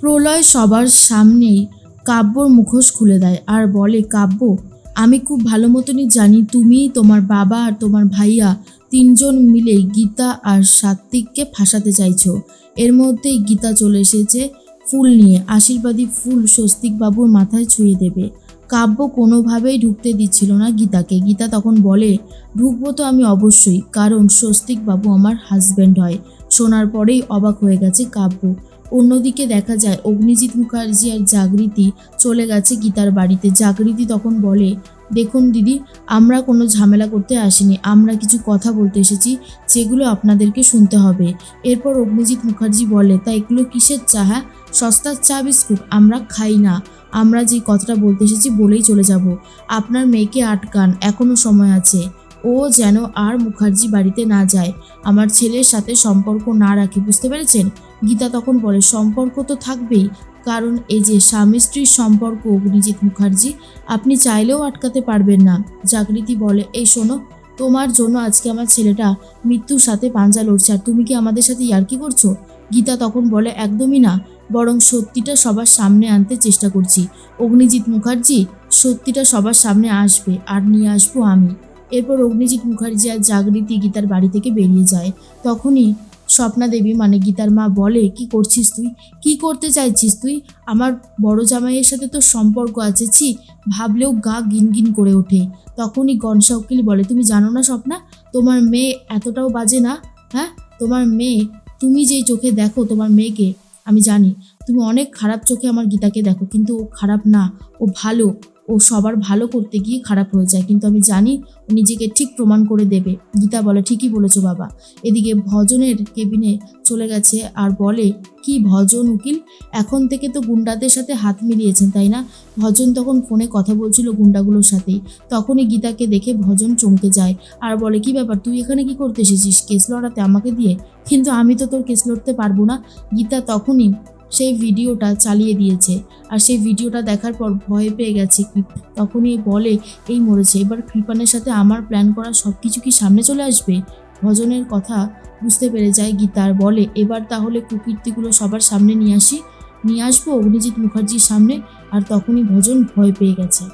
প্রলয় সবার সামনেই কাব্যর মুখোশ খুলে দেয় আর বলে, কাব্য, আমি খুব ভালো মতনই জানি তুমি তোমার বাবা আর তোমার ভাইয়া তিনজন মিলে গীতা আর সাত্বিককে ফাঁসাতে চাইছো। এর মধ্যেই গীতা চলে এসেছে ফুল নিয়ে। আশীর্বাদী ফুল স্বস্তিক বাবুর মাথায় ছুঁয়ে দেবে। কাব্য কোনোভাবেই ঢুকতে দিচ্ছিল না গীতাকে। গীতা তখন বলে, ঢুকবো তো আমি অবশ্যই, কারণ স্বস্তিক বাবু আমার হাজব্যান্ড হয়। শোনার পরেই অবাক হয়ে গেছে কাব্য। অন্যদিকে দেখা যায়, অগ্নিজিৎ মুখার্জি আর জাগৃতি চলে গেছে গীতার বাড়িতে। জাগৃতি তখন বলে, দেখুন দিদি, আমরা কোনো ঝামেলা করতে আসিনি। আমরা কিছু কথা বলতে এসেছি যেগুলো আপনাদেরকে শুনতে হবে। এরপর অগ্নিজিৎ মুখার্জি বলে, তা এগুলো কিসের চা হ্যাঁ সস্তার চা বিস্কুট, আমরা খাই না। আমরা যে কথাটা বলতে এসেছি বলেই চলে যাব। আপনার মেয়েকে আটকান, এখনও সময় আছে। ও যেন আর মুখার্জি বাড়িতে না যায়। আমার ছেলের সাথে সম্পর্ক না রাখে, বুঝতে পেরেছেন? গীতা তখন বলে, সম্পর্ক তো থাকবেই। কারণ এই যে স্বামী স্ত্রীর সম্পর্ক অগ্নিজিৎ মুখার্জি, আপনি চাইলেও আটকাতে পারবেন না। জাগৃতি বলে, এই শোনো, তোমার জন্য আজকে আমার ছেলেটা মৃত্যুর সাথে পাঞ্জা লড়ছে, আর তুমি কি আমাদের সাথে ইয়ার্কি করছ? গীতা তখন বলে, একদমই না। বরং সত্যিটা সবার সামনে আনতে চেষ্টা করছি। অগ্নিজিৎ মুখার্জি, সত্যিটা সবার সামনে আসবে, আর নিয়ে আসব আমি। এরপর অগ্নিজিৎ মুখার্জি আর জাগৃতি গীতার বাড়ি থেকে বেরিয়ে যায়। তখনই স্বপ্না দেবী মানে গীতার মা বলে, কি করছিস তুই? কি করতে চাইছিস তুই? আমার বড় জামাইয়ের সাথে তো সম্পর্ক আছে, ছি। ভাবলেও গা গিনগিন করে ওঠে। তখনই গনসা উকিল বলে, তুমি জানো না স্বপ্না? তোমার মেয়ে এতটাও বাজে না? হ্যাঁ? তোমার মেয়ে, তুমি যেই চোখে দেখো তোমার মেয়েকে, আমি জানি। তুমি অনেক খারাপ চোখে আমার গীতাকে দেখো, কিন্তু ও খারাপ না। ও ভালো। ও সবার ভালো করতে গিয়ে খারাপ হয়ে যায়। কিন্তু আমি জানি ও নিজেকে ঠিক প্রমাণ করে দেবে। গীতা বলে, ঠিকই বলেছ বাবা। এদিকে ভজনের কেবিনে চলে গেছে আর বলে, কি ভজন উকিল? এখন থেকে তো গুন্ডাদের সাথে হাত মিলিয়েছেন, তাই না? ভজন তখন ফোনে কথা বলছিল গুন্ডাগুলোর সাথেই। তখনই গীতাকে দেখে ভজন চমকে যায় আর বলে, কি ব্যাপার? তুই এখানে কি করতে এসেছিস? কেস লড়াতে আমাকে দিয়ে? কিন্তু আমি তো তোর কেস লড়তে পারব না। গীতা তখনই সেই ভিডিওটা চালিয়ে দিয়েছে। আর সেই ভিডিওটা দেখার পর ভয় পেয়ে গেছে তখনই বলে, এই মরেছে, এবার কৃপানের সাথে আমার প্ল্যান করা সব কিছু কি সামনে চলে আসবে? ভজনের কথা বুঝতে পেরে যায় গীতার বলে, এবার তাহলে কুকীর্তিগুলো সবার সামনে নিয়ে আসি। নিয়ে আসব অগ্নিজিৎ মুখার্জির সামনে। আর তখনই ভজন ভয় পেয়ে গেছে।